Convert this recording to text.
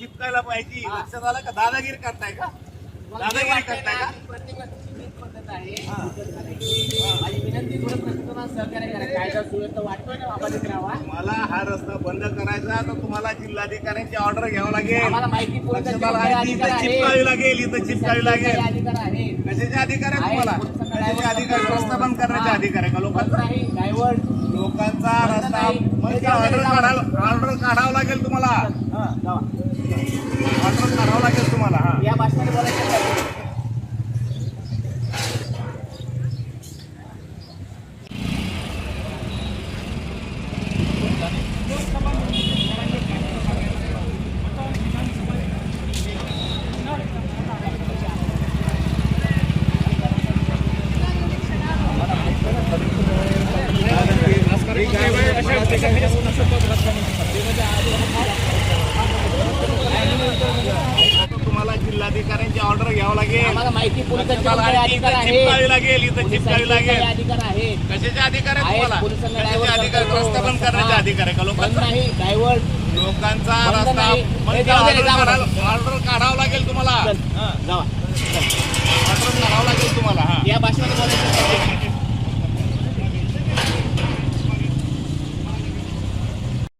चिपकायला पाहिजे. लक्षात आलं का? दादागिरी करताय का? दादागिरी करताय का? मला हा रस्ता बंद करायचा तर तुम्हाला जिल्हाधिकाऱ्यांची ऑर्डर घ्यावं लागेल. चिपकावी. लागेल इथं चिपकावी लागेल. कशाचे अधिकार आहे तुम्हाला कशाचे अधिकार. रस्ता बंद करण्याचे. अधिकार आहे का लोकांचा लोकांचा रस्ता. म्हणजे ऑर्डर काढावं ऑर्डर काढावं लागेल तुम्हाला. ऑर्डर काढावं लागेल तुम्हाला हा या भाषणाने बोलायचं नाही. तुम्हाला जिल्हाधिकाऱ्यांची ऑर्डर घ्यावं लागेल आम्हाला माहिती पोलिसांचे लक्षात आलं? कोणते अधिकार आहे चिपकावी लागेल इथं चिपकावी पोलिसांचे लागेल काही अधिकार आहेत कशाचे अधिकार आहे आहेत, तुम्हाला पोलिसांना कशाचे driver अधिकार करतो. रस्ता बंद करण्याचे हा. अधिकार आहे का बंद लोकांचा नाही डायव्हर्ट लोकांचा बंद रस्ता नाही. जाऊ दे, ऑर्डर जाऊ दे. काढावं- ऑर्डर काढावं लागेल तुम्हाला जावा